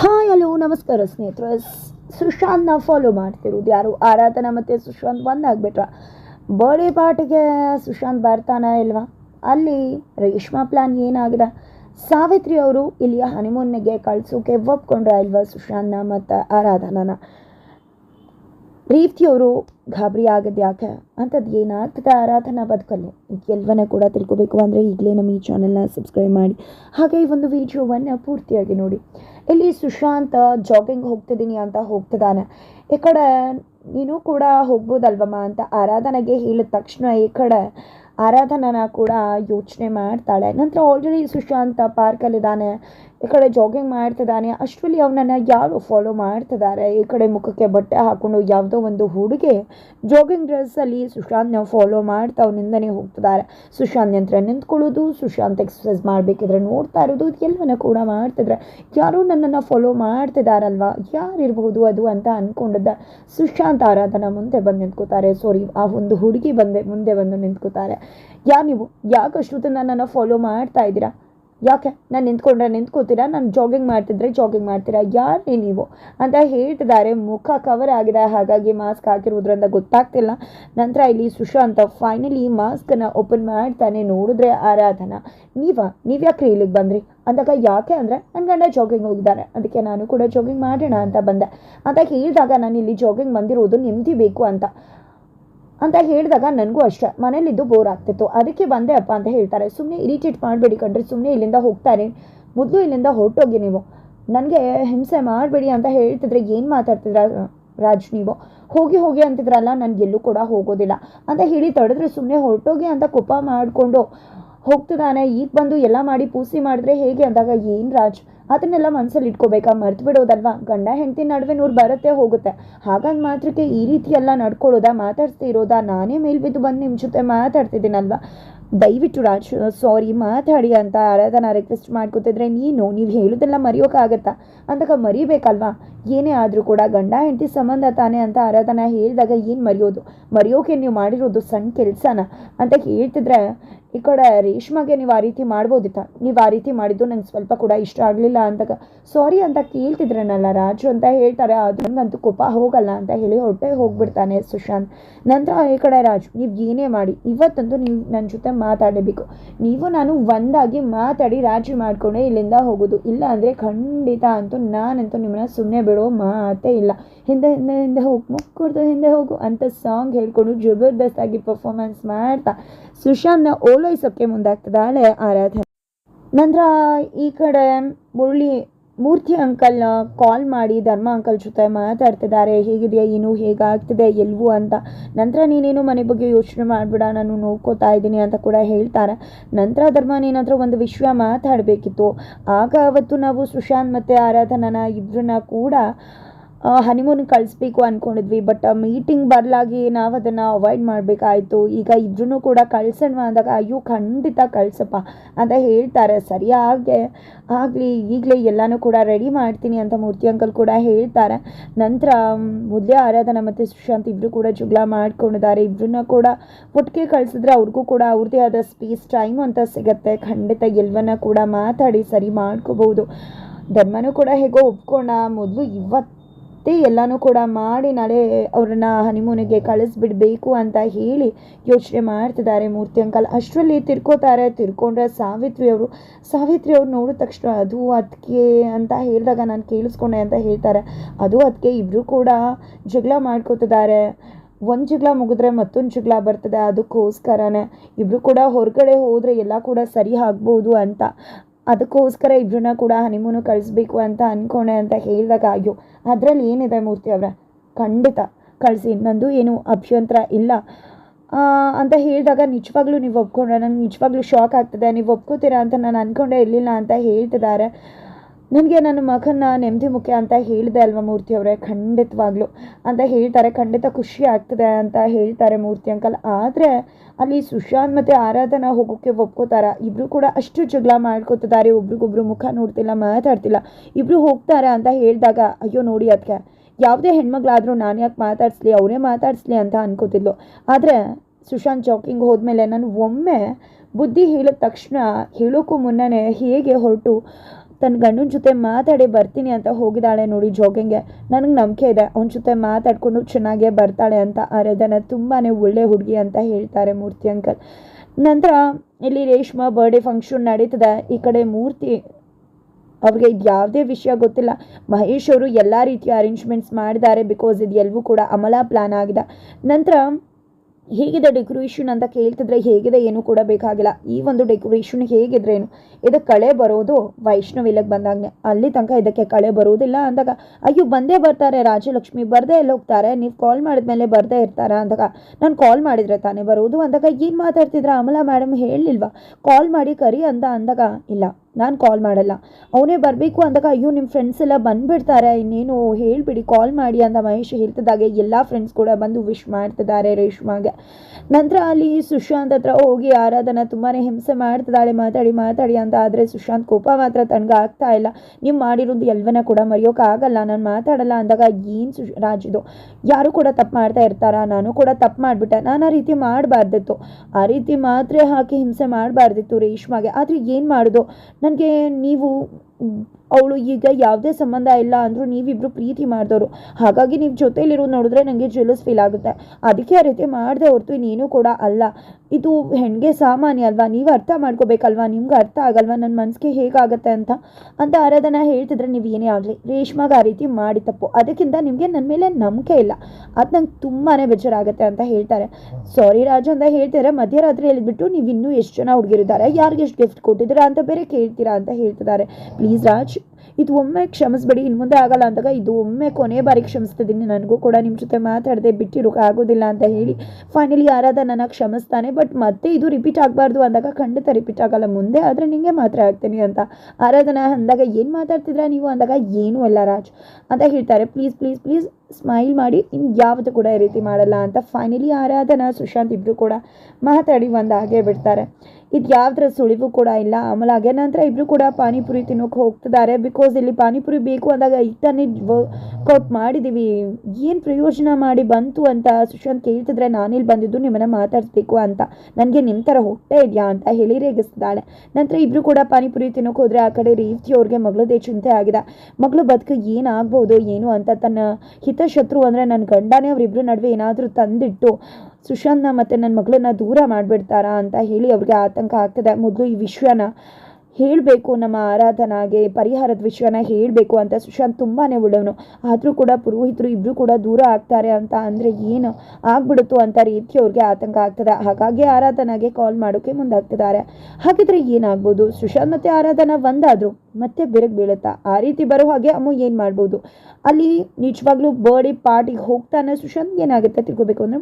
Hi, hello, ನಮಸ್ಕಾರ ಸ್ನೇಹಿತರು. ಸುಶಾಂತ್ನ follow ಮಾಡ್ತಿರೋದು ಯಾರು? ಆರಾಧನಾ ಮತ್ತು ಸುಶಾಂತ್ ಒಂದಾಗ್ಬಿಟ್ರ ಬರ್ಡೇ ಪಾರ್ಟಿಗೆ ಸುಶಾಂತ್ ಬರ್ತಾನ ಇಲ್ವಾ? ಅಲ್ಲಿ ರೇಷ್ಮಾ ಪ್ಲಾನ್ ಏನಾಗಿದೆ? ಸಾವಿತ್ರಿ ಅವರು ಇಲ್ಲಿಯ ಹನಿಮೂನ್ಗೆ ಕಳಿಸೋಕೆ ಒಪ್ಕೊಂಡ್ರ ಇಲ್ವಾ ಸುಶಾಂತ್ನ ಮತ್ತು ಆರಾಧನನ? ಪ್ರೀತಿಯವರು ಗಾಬರಿ ಆಗದೆ ಯಾಕೆ? ಅಂಥದ್ದು ಏನಾಗ್ತದೆ? ಆರಾಧನಾ ಬದುಕಲ್ಲಿ. ಎಲ್ಲವನ್ನ ಕೂಡ ತಿಳ್ಕೊಬೇಕು ಅಂದರೆ ಈಗಲೇ ನಮ್ಮ ಈ ಚಾನಲ್ನ ಸಬ್ಸ್ಕ್ರೈಬ್ ಮಾಡಿ. ಹಾಗೆ ಈ ಒಂದು ವಿಡಿಯೋವನ್ನು ಪೂರ್ತಿಯಾಗಿ ನೋಡಿ. ಇಲ್ಲಿ ಸುಶಾಂತ್ ಜಾಗಿಂಗ್ ಹೋಗ್ತಿದ್ದೀನಿ ಅಂತ ಹೋಗ್ತಿದ್ದಾನೆ ಈ ಕಡೆ ನೀನು ಕೂಡ ಹೋಗ್ಬೋದಲ್ವಮ್ಮ ಅಂತ ಆರಾಧನೆಗೆ ಹೇಳಿದ ತಕ್ಷಣ ಈ ಕಡೆ ಆರಾಧನನ ಕೂಡ ಯೋಚನೆ ಮಾಡ್ತಾಳೆ. ನಂತರ ಆಲ್ರೆಡಿ ಸುಶಾಂತ ಪಾರ್ಕಲ್ಲಿದ್ದಾನೆ ಈ ಕಡೆ ಜಾಗಿಂಗ್ ಮಾಡ್ತಿದ್ದಾನೆ. ಅಷ್ಟರಲ್ಲಿ ಅವನನ್ನು ಯಾರು ಫಾಲೋ ಮಾಡ್ತಿದ್ದಾರೆ? ಈ ಕಡೆ ಮುಖಕ್ಕೆ ಬಟ್ಟೆ ಹಾಕೊಂಡು ಯಾವುದೋ ಒಂದು ಹುಡುಗಿ ಜಾಗಿಂಗ್ ಡ್ರೆಸ್ಸಲ್ಲಿ ಸುಶಾಂತ್ನ ಫಾಲೋ ಮಾಡ್ತಾ ಅವನಿಂದನೇ ಹೋಗ್ತಿದ್ದಾರೆ. ಸುಶಾಂತ್ ನಂತರ ನಿಂತ್ಕೊಳ್ಳೋದು ಸುಶಾಂತ್ ಎಕ್ಸಸೈಸ್ ಮಾಡಬೇಕಿದ್ರೆ ನೋಡ್ತಾ ಇರೋದು, ಎಲ್ಲವನ್ನ ಕೂಡ ಮಾಡ್ತಿದ್ರೆ. ಯಾರೋ ನನ್ನನ್ನು ಫಾಲೋ ಮಾಡ್ತಿದ್ದಾರಲ್ವಾ ಯಾರಿರ್ಬೋದು ಅದು ಅಂತ ಅಂದ್ಕೊಂಡಿದ್ದ ಸುಶಾಂತ್ ಆರಾಧನ ಮುಂದೆ ಬಂದು ನಿಂತ್ಕೋತಾರೆ. ಸಾರಿ ಆ ಒಂದು ಹುಡುಗಿ ಬಂದೆ, ಮುಂದೆ ಬಂದು ನಿಂತ್ಕೋತಾರೆ. ಯಾರು ನೀವು ಯಾಕಷ್ಟು ನನ್ನನ್ನು ಫಾಲೋ ಮಾಡ್ತಾ ಇದ್ದೀರಾ? ಯಾಕೆ? ನಾನು ನಿಂತ್ಕೊಂಡ್ರೆ ನಿಂತ್ಕೋತೀರಾ? ನಾನು ಜಾಗಿಂಗ್ ಮಾಡ್ತಿದ್ರೆ ಜಾಗಿಂಗ್ ಮಾಡ್ತೀರಾ? ಯಾರೇ ನೀವು? ಅಂತ ಹೇಳ್ತಿದ್ದಾರೆ. ಮುಖ ಕವರ್ ಆಗಿದೆ. ಹಾಗಾಗಿ ಮಾಸ್ಕ್ ಹಾಕಿರೋದ್ರಿಂದ ಗೊತ್ತಾಗ್ತಿಲ್ಲ. ನಂತರ ಇಲ್ಲಿ ಸುಶಾಂತ ಫೈನಲಿ ಮಾಸ್ಕನ್ನು ಓಪನ್ ಮಾಡ್ತಾನೆ ನೋಡಿದ್ರೆ ಆರಾಧನಾ, ನೀವ, ನೀವು ಯಾಕೆ ಇಲ್ಲಿಗೆ ಬಂದ್ರಿ? ಅಂದಾಗ ಯಾಕೆ ಅಂದರೆ ನನ್ನ ಗಂಡ ಜಾಗಿಂಗ್ ಹೋಗಿದ್ದಾರೆ. ಅದಕ್ಕೆ ನಾನು ಕೂಡ ಜಾಗಿಂಗ್ ಮಾಡೋಣ ಅಂತ ಬಂದೆ. ಅಂತ ಹೇಳಿದಾಗ ನಾನು ಇಲ್ಲಿ ಜಾಗಿಂಗ್ ಬಂದಿರೋದು ನೆಮ್ಮದಿ ಬೇಕು ಅಂತ. ಅಂತ ಹೇಳಿದಾಗ ನನಗೂ ಅಷ್ಟೇ. ಮನೇಲಿದ್ದು ಬೋರ್ ಆಗ್ತಿತ್ತು. ಅದಕ್ಕೆ ಬಂದೆ ಅಪ್ಪ ಅಂತ ಹೇಳ್ತಾರೆ. ಸುಮ್ಮನೆ ಇರಿಟೇಟ್ ಮಾಡಬೇಡಿ ಕಣ್ರಿ. ಸುಮ್ಮನೆ ಇಲ್ಲಿಂದ ಹೋಗ್ತಾರೆ ಮೊದಲು ಇಲ್ಲಿಂದ ಹೊರಟೋಗಿ ನೀವು. ನನಗೆ ಹಿಂಸೆ ಮಾಡಬೇಡಿ ಅಂತ ಹೇಳ್ತಿದ್ರೆ ಏನು ಮಾತಾಡ್ತಿದ್ರ ರಾಜ್ ನೀವು? ಹೋಗಿ ಹೋಗಿ ಅಂತಿದ್ರಲ್ಲ, ನನಗೆ ಎಲ್ಲೂ ಕೂಡ ಹೋಗೋದಿಲ್ಲ. ಅಂತ ಹೇಳಿ ತಡೆದ್ರೆ ಸುಮ್ಮನೆ ಹೊರಟೋಗಿ ಅಂತ ಕೋಪ ಮಾಡಿಕೊಂಡು ಹೋಗ್ತಿದ್ದಾನೆ. ಈಗ ಬಂದು ಎಲ್ಲ ಮಾಡಿ ಪೂಸಿ ಮಾಡಿದ್ರೆ ಹೇಗೆ ಅಂದಾಗ, ಏನು ರಾಜ್? ಅದನ್ನೆಲ್ಲ ಮನಸ್ಸಲ್ಲಿ ಇಟ್ಕೋಬೇಕಾ? ಮರ್ತು ಬಿಡೋದಲ್ವಾ? ಗಂಡ ಹೆಂಡತಿ ನಡುವೆ ನೂರು ಬರುತ್ತೆ ಹೋಗುತ್ತೆ. ಹಾಗಾಗಿ ಮಾತ್ರಕ್ಕೆ ಈ ರೀತಿ ಎಲ್ಲ ನಡ್ಕೊಳ್ಳೋದಾ? ಮಾತಾಡ್ತಿರೋದಾ ನಾನೇ ಮೇಲ್ಬಿದ್ದು ಬಂದು ನಿಮ್ಮ ಜೊತೆ ಮಾತಾಡ್ತಿದ್ದೀನಲ್ವಾ? ದಯವಿಟ್ಟು ರಾಜ್, ಸಾರಿ, ಮಾತಾಡಿ ಅಂತ ಆರಾಧನಾ ರಿಕ್ವೆಸ್ಟ್ ಮಾಡ್ಕೊತಿದ್ರೆ ನೀನು, ನೀವು ಹೇಳೋದೆಲ್ಲ ಮರೆಯೋಕ್ಕಾಗತ್ತಾ ಅಂದಾಗ ಮರಿಬೇಕಲ್ವಾ? ಏನೇ ಆದರೂ ಕೂಡ ಗಂಡ, ಹೆಂಡತಿ ಸಂಬಂಧ ತಾನೆ ಅಂತ ಆರಾಧನಾ ಹೇಳಿದಾಗ ಏನು ಮರೆಯೋದು? ಮರೆಯೋಕೆ ನೀವು ಮಾಡಿರೋದು ಸಣ್ಣ ಕೆಲಸನ? ಅಂತ ಹೇಳ್ತಿದ್ರೆ, ಈ ಕಡೆ ರೇಷ್ಮೆಗೆ ನೀವು ಆ ರೀತಿ ಮಾಡ್ಬೋದಿತ್ತ? ನೀವು ಆ ರೀತಿ ಮಾಡಿದ್ದು ನಂಗೆ ಸ್ವಲ್ಪ ಕೂಡ ಇಷ್ಟ ಆಗಲಿಲ್ಲ ಅಂತ ಸಾರಿ ಅಂತ ಕೇಳ್ತಿದ್ರನಲ್ಲ ರಾಜು ಅಂತ ಹೇಳ್ತಾರೆ ಅದು ನನಗಂತೂ ಕೋಪ ಹೋಗಲ್ಲ ಅಂತ ಹೇಳಿ ಹೊಟ್ಟೆ ಹೋಗ್ಬಿಡ್ತಾನೆ ಸುಶಾಂತ್. ನಂತರ ಈ ಕಡೆ ರಾಜು, ನೀವು ಏನೇ ಮಾಡಿ, ಇವತ್ತಂತೂ ನೀವು ನನ್ನ ಜೊತೆ ಮಾತಾಡಬೇಕು. ನೀವು ನಾನು ಒಂದಾಗಿ ಮಾತಾಡಿ ರಾಜಿ ಮಾಡ್ಕೊಂಡೆ ಇಲ್ಲಿಂದ ಹೋಗೋದು. ಇಲ್ಲ ಅಂದರೆ ಖಂಡಿತ ಅಂತೂ ನಾನಂತೂ ನಿಮ್ಮನ್ನ ಸುಮ್ಮನೆ ಬಿಡೋ ಮಾತೇ ಇಲ್ಲ. ಹಿಂದೆ ಹಿಂದೆ ಹಿಂದೆ ಹೋಗಿ ಮುಕ್ಕೊಡ್ದು ಹಿಂದೆ ಹೋಗು ಅಂತ ಸಾಂಗ್ ಹೇಳ್ಕೊಂಡು ಜಬರ್ದಸ್ತಾಗಿ ಪರ್ಫಾರ್ಮೆನ್ಸ್ ಮಾಡ್ತಾ ಸುಶಾಂತ್ನ ಓಲೈಸೋಕ್ಕೆ ಮುಂದಾಗ್ತದಾಳೆ ಆರಾಧನೆ ನಂತರ ಈ ಕಡೆ ಮುರಳಿ ಮೂರ್ತಿ ಅಂಕಲ್ನ ಕಾಲ್ ಮಾಡಿ ಧರ್ಮ ಅಂಕಲ್ ಜೊತೆ ಮಾತಾಡ್ತಿದ್ದಾರೆ. ಹೇಗಿದೆಯಾ, ಏನು, ಹೇಗಾಗ್ತಿದೆ, ಎಲ್ವು ಅಂತ. ನಂತರ ನೀನೇನು ಮನೆ ಬಗ್ಗೆ ಯೋಚನೆ ಮಾಡಬೇಡ, ನಾನು ನೋಡ್ಕೋತಾ ಇದ್ದೀನಿ ಅಂತ ಕೂಡ ಹೇಳ್ತಾರೆ. ನಂತರ ಧರ್ಮ ನೀನಾದ್ರೂ ಒಂದು ವಿಷಯ ಮಾತಾಡಬೇಕಿತ್ತು. ಆಗ ಅವತ್ತು ನಾವು ಸುಶಾಂತ್ ಮತ್ತು ಆರಾಧನನ ಇಬ್ಬರನ್ನ ಕೂಡ ಹನಿಮೂನ್ ಕಳಿಸ್ಬೇಕು ಅಂದ್ಕೊಂಡಿದ್ವಿ ಬಟ್ ಮೀಟಿಂಗ್ ಬರಲಾಗಿ ನಾವು ಅದನ್ನು ಅವಾಯ್ಡ್ ಮಾಡಬೇಕಾಯಿತು. ಈಗ ಇದ್ರೂ ಕೂಡ ಕಳ್ಸೋಣ ಅಂದಾಗ, ಅಯ್ಯೋ, ಖಂಡಿತ ಕಳ್ಸಪ್ಪ ಅಂತ ಹೇಳ್ತಾರೆ. ಸರಿಯಾಗೆ ಆಗಲಿ, ಈಗಲೇ ಎಲ್ಲನೂ ಕೂಡ ರೆಡಿ ಮಾಡ್ತೀನಿ ಅಂತ ಮೂರ್ತಿ ಅಂಕಲ್ ಕೂಡ ಹೇಳ್ತಾರೆ. ನಂತರ ಮೊದಲೇ, ಆರಾಧನಾ ಮತ್ತು ಸುಶಾಂತ್ ಇಬ್ಬರು ಕೂಡ ಜಗಳ ಮಾಡ್ಕೊಂಡಿದ್ದಾರೆ. ಇಬ್ಬರನ್ನ ಕೂಡ ಒಟ್ಟಿಗೆ ಕಳಿಸಿದ್ರೆ ಅವ್ರಿಗೂ ಕೂಡ ಅವ್ರದ್ದೇ ಆದ ಸ್ಪೇಸ್ ಟೈಮ್ ಅಂತ ಸಿಗತ್ತೆ. ಖಂಡಿತ ಎಲ್ಲವನ್ನ ಕೂಡ ಮಾತಾಡಿ ಸರಿ ಮಾಡ್ಕೋಬಹುದು ಧರ್ಮನೂ ಕೂಡ ಹೇಗೋ ಒಪ್ಕೊಂಡ ಮೊದಲು ಇವತ್ತು ಮತ್ತೆ ಎಲ್ಲನೂ ಕೂಡ ಮಾಡಿ ನಾಳೆ ಅವ್ರನ್ನ ಹನಿಮೂನಿಗೆ ಕಳಿಸ್ಬಿಡ್ಬೇಕು ಅಂತ ಹೇಳಿ ಯೋಚನೆ ಮಾಡ್ತಿದ್ದಾರೆ ಮೂರ್ತಿ ಅಂಕಲ್. ಅಷ್ಟರಲ್ಲಿ ತಿರ್ಕೋತಾರೆ, ತಿರ್ಕೊಂಡ್ರೆ ಸಾವಿತ್ರಿ ಅವರು. ಸಾವಿತ್ರಿ ಅವ್ರು ನೋಡಿದ ತಕ್ಷಣ ಅದು ಅದಕ್ಕೆ ಅಂತ ಹೇಳಿದಾಗ ನಾನು ಕೇಳಿಸ್ಕೊಂಡೆ ಅಂತ ಹೇಳ್ತಾರೆ. ಅದು ಅದಕ್ಕೆ ಇಬ್ಬರು ಕೂಡ ಜಗಳ ಮಾಡ್ಕೋತಿದ್ದಾರೆ. ಒಂದು ಜಗಳ ಮುಗಿದ್ರೆ ಮತ್ತೊಂದು ಜಗಳ ಬರ್ತದೆ ಅದಕ್ಕೋಸ್ಕರನೇ. ಇಬ್ಬರು ಕೂಡ ಹೊರಗಡೆ ಹೋದರೆ ಎಲ್ಲ ಕೂಡ ಸರಿ ಆಗ್ಬೋದು ಅಂತ. ಅದಕ್ಕೋಸ್ಕರ ಇಬ್ಬರನ್ನ ಕೂಡ ಹನಿಮೂನು ಕಳಿಸ್ಬೇಕು ಅಂತ ಅಂದ್ಕೊಂಡೆ ಅಂತ ಹೇಳಿದಾಗ, ಅಯ್ಯೋ, ಅದರಲ್ಲಿ ಏನಿದೆ ಮೂರ್ತಿ ಅವರ? ಖಂಡಿತ ಕಳಿಸಿ, ನಂದು ಏನು ಅಭ್ಯಂತರ ಇಲ್ಲ. ಅಂತ ಹೇಳಿದಾಗ ನಿಜವಾಗ್ಲೂ ನೀವು ಒಪ್ಕೊಂಡ್ರೆ ನನಗೆ ನಿಜವಾಗ್ಲೂ ಶಾಕ್ ಆಗ್ತದೆ. ನೀವು ಒಪ್ಕೋತೀರಾ ಅಂತ ನಾನು ಅಂದ್ಕೊಂಡೇ ಇರಲಿಲ್ಲ ಅಂತ ಹೇಳ್ತಿದ್ದಾರೆ. ನನಗೆ ನನ್ನ ಮಗನ ನೆಮ್ಮದಿ ಮುಖ್ಯ ಅಂತ ಹೇಳಿದೆ ಅಲ್ವಾ ಮೂರ್ತಿ ಅವರೇ? ಖಂಡಿತವಾಗ್ಲೂ. ಅಂತ ಹೇಳ್ತಾರೆ. ಖಂಡಿತ ಖುಷಿ ಆಗ್ತದೆ ಅಂತ ಹೇಳ್ತಾರೆ ಮೂರ್ತಿ ಅಂಕಲ್. ಆದರೆ ಅಲ್ಲಿ ಸುಶಾಂತ್ ಮತ್ತು ಆರಾಧನಾ ಹೋಗೋಕ್ಕೆ ಒಪ್ಕೋತಾರ. ಇಬ್ಬರು ಕೂಡ ಅಷ್ಟು ಜಗಳ ಮಾಡ್ಕೋತಿದ್ದಾರೆ. ಒಬ್ರಿಗೊಬ್ರು ಮುಖ ನೋಡ್ತಿಲ್ಲ, ಮಾತಾಡ್ತಿಲ್ಲ. ಇಬ್ಬರು ಹೋಗ್ತಾರೆ ಅಂತ ಹೇಳಿದಾಗ, ಅಯ್ಯೋ ನೋಡಿ ಅದಕ್ಕೆ ಯಾವುದೇ ಹೆಣ್ಮಗಳಾದರೂ ನಾನು ಯಾಕೆ ಮಾತಾಡಿಸ್ಲಿ? ಅವರೇ ಮಾತಾಡಿಸ್ಲಿ ಅಂತ ಅನ್ಕೋತಿದ್ಲು. ಆದರೆ ಸುಶಾಂತ್ ಚೌಕಿಂಗ್ ಹೋದ್ಮೇಲೆ ನಾನು ಒಮ್ಮೆ ಬುದ್ಧಿ ಹೇಳಿದ ತಕ್ಷಣ ಹೇಳೋಕ್ಕೂ ಮುನ್ನನೇ ಹೇಗೆ ಹೊರಟು ತನ್ನ ಗಂಡನ ಜೊತೆ ಮಾತಾಡಿ ಬರ್ತೀನಿ ಅಂತ ಹೋಗಿದ್ದಾಳೆ ನೋಡಿ ಜೋಗಿಂಗ್ಗೆ ನನಗೆ ನಂಬಿಕೆ ಇದೆ. ಅವನ ಜೊತೆ ಮಾತಾಡ್ಕೊಂಡು ಚೆನ್ನಾಗೇ ಬರ್ತಾಳೆ ಅಂತ ಆರಾಧನ ತುಂಬಾ ಒಳ್ಳೆ ಹುಡುಗಿ ಅಂತ ಹೇಳ್ತಾರೆ ಮೂರ್ತಿ ಅಂಕಲ್. ನಂತರ ಇಲ್ಲಿ ರೇಷ್ಮಾ ಬರ್ಡೇ ಫಂಕ್ಷನ್ ನಡೀತದೆ. ಈ ಕಡೆ ಮೂರ್ತಿ ಅವ್ರಿಗೆ ಇದು ಯಾವುದೇ ವಿಷಯ ಗೊತ್ತಿಲ್ಲ. ಮಹೇಶ್ ಅವರು ಎಲ್ಲ ರೀತಿಯ ಅರೇಂಜ್ಮೆಂಟ್ಸ್ ಮಾಡಿದ್ದಾರೆ ಬಿಕಾಸ್ ಇದು ಎಲ್ಲವೂ ಕೂಡ ಅಮಲ ಪ್ಲಾನ್ ಆಗಿದೆ. ನಂತರ ಹೇಗಿದೆ ಡೆಕೋರೇಷನ್ ಅಂತ ಕೇಳ್ತಿದ್ರೆ ಹೇಗಿದೆ ಏನು ಕೂಡ ಬೇಕಾಗಿಲ್ಲ. ಈ ಒಂದು ಡೆಕೋರೇಷನ್ ಹೇಗಿದ್ರೇನು? ಇದು ಕಳೆ ಬರೋದು ವೈಷ್ಣವಿಲಕ್ ಬಂದಾಗ ಬಂದಾಗನೆ. ಅಲ್ಲಿ ತನಕ ಇದಕ್ಕೆ ಕಳೆ ಬರೋದಿಲ್ಲ ಅಂದಾಗ, ಅಯ್ಯೋ ಬಂದೇ ಬರ್ತಾರೆ, ರಾಜಲಕ್ಷ್ಮಿ ಬರ್ದೇ ಎಲ್ಲ ಹೋಗ್ತಾರೆ ನೀವು ಕಾಲ್ ಮಾಡಿದ್ಮೇಲೆ ಬರ್ದೇ ಇರ್ತಾರ ಅಂದಾಗ, ನಾನು ಕಾಲ್ ಮಾಡಿದ್ರೆ ತಾನೇ ಬರೋದು ಅಂದಾಗ ಏನು ಮಾತಾಡ್ತಿದ್ರ? ಅಮಲಾ ಮೇಡಮ್ ಹೇಳಿಲ್ವಾ ಕಾಲ್ ಮಾಡಿ ಕರಿ ಅಂತ ಅಂದಾಗ, ಇಲ್ಲ. ನಾನು ಕಾಲ್ ಮಾಡಲ್ಲ. ಅವನೇ ಬರಬೇಕು ಅಂದಾಗ ಅಯ್ಯೋ ನಿಮ್ಮ ಫ್ರೆಂಡ್ಸ್ ಎಲ್ಲ ಬಂದುಬಿಡ್ತಾರೆ, ಇನ್ನೇನು ಹೇಳಿಬಿಡಿ ಕಾಲ್ ಮಾಡಿ ಅಂತ ಮಹೇಶ್ ಹೇಳ್ತಿದ್ದಾಗೆ, ಎಲ್ಲ ಫ್ರೆಂಡ್ಸ್ ಕೂಡ ಬಂದು ವಿಶ್ ಮಾಡ್ತಿದ್ದಾರೆ ರೇಷ್ಮಾಗೆ. ನಂತರ ಅಲ್ಲಿ ಸುಶಾಂತ್ ಹತ್ರ ಹೋಗಿ ಆರಾಧನ ತುಂಬಾ ಹಿಂಸೆ ಮಾಡ್ತಿದ್ದಾಳೆ, ಮಾತಾಡಿ ಮಾತಾಡಿ ಅಂತ. ಆದರೆ ಸುಶಾಂತ್ ಕೋಪ ಮಾತ್ರ ತನಗೆ ಆಗ್ತಾ ಇಲ್ಲ. ನೀವು ಮಾಡಿರೋದು ಎಲ್ವನ ಕೂಡ ಮರೆಯೋಕ್ಕಾಗಲ್ಲ ನಾನು ಮಾತಾಡಲ್ಲ ಅಂದಾಗ ಏನು ಸುಶ್ ರಾಜಿದು ಯಾರು ಕೂಡ ತಪ್ಪು ಮಾಡ್ತಾ ಇರ್ತಾರ? ನಾನು ಕೂಡ ತಪ್ಪು ಮಾಡಿಬಿಟ್ಟೆ. ನಾನು ಆ ರೀತಿ ಮಾಡಬಾರ್ದಿತ್ತು. ಆ ರೀತಿ ಮಾತ್ರೆ ಹಾಕಿ ಹಿಂಸೆ ಮಾಡಬಾರ್ದಿತ್ತು ರೇಷ್ಮಾಗೆ. ಆದರೆ ಏನು ಮಾಡೋದು? ನನಗೆ ನೀವು ಅವಳು ಈಗ ಯಾವುದೇ ಸಂಬಂಧ ಇಲ್ಲ ಅಂದರೂ ನೀವಿಬ್ಬರು ಪ್ರೀತಿ ಮಾಡಿದವರು. ಹಾಗಾಗಿ ನೀವು ಜೊತೆಲಿರೋದು ನೋಡಿದ್ರೆ ನನಗೆ ಜೆಲಸ್ ಫೀಲ್ ಆಗುತ್ತೆ. ಅದಕ್ಕೆ ಆ ರೀತಿ ಮಾಡಿದೆ ಹೊರತು ಇನ್ನೇನು ಕೂಡ ಅಲ್ಲ. ಇದು ಹೆಣ್ಣಿಗೆ ಸಾಮಾನ್ಯ ಅಲ್ವಾ? ನೀವು ಅರ್ಥ ಮಾಡ್ಕೋಬೇಕಲ್ವಾ? ನಿಮ್ಗೆ ಅರ್ಥ ಆಗಲ್ವಾ? ನನ್ನ ಮನಸ್ಸಿಗೆ ಹೇಗಾಗತ್ತೆ ಅಂತ? ಅಂತ ಆರಾಧನ ಹೇಳ್ತಿದ್ರೆ ನೀವು ಏನೇ ಆಗಲಿ, ರೇಷ್ಮಾಗ ಆ ರೀತಿ ಮಾಡಿ ತಪ್ಪು. ಅದಕ್ಕಿಂತ ನಿಮಗೆ ನನ್ನ ಮೇಲೆ ನಂಬಿಕೆ ಇಲ್ಲ. ಅದು ನಂಗೆ ತುಂಬಾ ಬೇಜಾರಾಗುತ್ತೆ ಅಂತ ಹೇಳ್ತಾರೆ. ಸಾರಿ ರಾಜು ಅಂತ ಹೇಳ್ತಾರೆ ಮಧ್ಯರಾತ್ರಿ ಹೇಳಿಬಿಟ್ಟು ನೀವು ಇನ್ನೂ ಎಷ್ಟು ಜನ ಹುಡುಗಿರಿದ್ದಾರೆ? ಯಾರಿಗೆ ಎಷ್ಟು ಗಿಫ್ಟ್ ಕೊಟ್ಟಿದ್ದೀರಾ ಅಂತ ಬೇರೆ ಕೇಳ್ತೀರಾ ಅಂತ ಹೇಳ್ತಿದ್ದಾರೆ. ರಾಜ್ ಇದು ಒಮ್ಮೆ ಕ್ಷಮಿಸ್ಬೇಡಿ, ಇನ್ನು ಮುಂದೆ ಆಗಲ್ಲ ಅಂದಾಗ ಇದು ಒಮ್ಮೆ ಕೊನೆ ಬಾರಿ ಕ್ಷಮಿಸ್ತಿದ್ದೀನಿ. ನನಗೂ ಕೂಡ ನಿಮ್ಮ ಜೊತೆ ಮಾತಾಡದೆ ಬಿಟ್ಟಿರೋಕೆ ಆಗೋದಿಲ್ಲ ಅಂತ ಹೇಳಿ ಫೈನಲಿ ಆರಾಧನ ಕ್ಷಮಿಸ್ತಾನೆ ಬಟ್ ಮತ್ತೆ ಇದು ರಿಪೀಟ್ ಆಗಬಾರ್ದು ಅಂದಾಗ ಖಂಡಿತ ರಿಪೀಟ್ ಆಗಲ್ಲ. ಮುಂದೆ ಆದರೆ ನಿಮಗೆ ಮಾತ್ರ ಆಗ್ತೀನಿ ಅಂತ. ಆರಾಧನಾ ಅಂದಾಗ ಏನು ಮಾತಾಡ್ತಿದ್ರ ನೀವು ಅಂದಾಗ, ಏನೂ ಅಲ್ಲ ರಾಜ್ ಅಂತ ಹೇಳ್ತಾರೆ. ಪ್ಲೀಸ್ ಪ್ಲೀಸ್ ಪ್ಲೀಸ್ ಸ್ಮೈಲ್ ಮಾಡಿ ಇನ್ನು ಯಾವತ್ತೂ ಕೂಡ ಈ ರೀತಿ ಮಾಡಲ್ಲ ಅಂತ ಫೈನಲಿ ಆರಾಧನಾ, ಸುಶಾಂತ್ ಇಬ್ಬರು ಕೂಡ ಮಾತಾಡಿ ಒಂದು ಹಾಗೆ ಬಿಡ್ತಾರೆ. ಇದು ಯಾವುದ್ರ ಸುಳಿವು ಕೂಡ ಇಲ್ಲ. ಆಮೇಲೆ ಹಾಗೆ ನಂತರ ಇಬ್ಬರು ಕೂಡ ಪಾನಿಪುರಿ ತಿನ್ನೋಕೆ ಹೋಗ್ತಿದ್ದಾರೆ. ಬಿಕಾಸ್ ಇಲ್ಲಿ ಪಾನಿಪುರಿ ಬೇಕು ಅಂದಾಗ ಈಗ ತಾನೇ ವರ್ಕೌಟ್ ಮಾಡಿದ್ದೀವಿ ಏನು ಪ್ರಯೋಜನ ಮಾಡಿ ಬಂತು ಅಂತ ಸುಶಾಂತ್ ಕೇಳ್ತಿದ್ರೆ ನಾನಿಲ್ಲಿ ಬಂದಿದ್ದು ನಿಮ್ಮನ್ನ ಮಾತಾಡಿಸ್ಬೇಕು ಅಂತ. ನನಗೆ ನಿಮ್ಮ ಥರ ಹೊಟ್ಟೆ ಇದೆಯಾ ಅಂತ ಹೇಳಿ ರೇಗಿಸ್ತಿದ್ದಾಳೆ. ನಂತರ ಇಬ್ಬರು ಕೂಡ ಪಾನಿಪುರಿ ತಿನ್ನೋಕೆ ಹೋದರೆ ಆ ಕಡೆ ರೀತಿ ಅವ್ರಿಗೆ ಮಗಳದೇ ಚಿಂತೆ ಆಗಿದೆ. ಮಗಳು ಬದುಕು ಏನಾಗ್ಬೋದು ಏನು ಅಂತ ತನ್ನ ಹಿತಶತ್ರು ಅಂದರೆ ನನ್ನ ಗಂಡನೇ ಅವರಿಬ್ಬರು ನಡುವೆ ಏನಾದರೂ ತಂದಿಟ್ಟು ಸುಶಾಂತ್ನ ಮತ್ತು ನನ್ನ ಮಗಳನ್ನ ದೂರ ಮಾಡಿಬಿಡ್ತಾರಾ ಅಂತ ಹೇಳಿ ಅವ್ರಿಗೆ ಆತಂಕ ಆಗ್ತದೆ. ಮೊದಲು ಈ ವಿಷಯನ ಹೇಳಬೇಕು, ನಮ್ಮ ಆರಾಧನಾಗೆ ಪರಿಹಾರದ ವಿಷಯನ ಹೇಳಬೇಕು ಅಂತ ಸುಶಾಂತ್ ತುಂಬಾ ಒಳ್ಳೆಯವನು. ಆದರೂ ಕೂಡ ಪುರೋಹಿತರು ಇಬ್ಬರು ಕೂಡ ದೂರ ಆಗ್ತಾರೆ ಅಂತ ಅಂದರೆ ಏನು ಆಗ್ಬಿಡುತ್ತು ಅಂತ ರೀತಿ ಅವ್ರಿಗೆ ಆತಂಕ ಆಗ್ತದೆ. ಹಾಗಾಗಿ ಆರಾಧನಾಗೆ ಕಾಲ್ ಮಾಡೋಕ್ಕೆ ಮುಂದಾಗ್ತಿದ್ದಾರೆ. ಹಾಗಿದ್ರೆ ಏನಾಗ್ಬೋದು? ಸುಶಾಂತ್ ಮತ್ತು ಆರಾಧನಾ ಒಂದಾದರೂ, ಮತ್ತೆ ಬೆರಗ್ ಬೀಳುತ್ತಾ? ಆ ರೀತಿ ಬರೋ ಹಾಗೆ ಅಮ್ಮ ಏನು ಮಾಡ್ಬೋದು? ಅಲ್ಲಿ ನಿಜವಾಗ್ಲೂ ಬರ್ಡೇ ಪಾರ್ಟಿಗೆ ಹೋಗ್ತಾನೆ ಸುಶಾಂತ್, ಏನಾಗುತ್ತೆ ತಿಳ್ಕೊಬೇಕು ಅಂದರೆ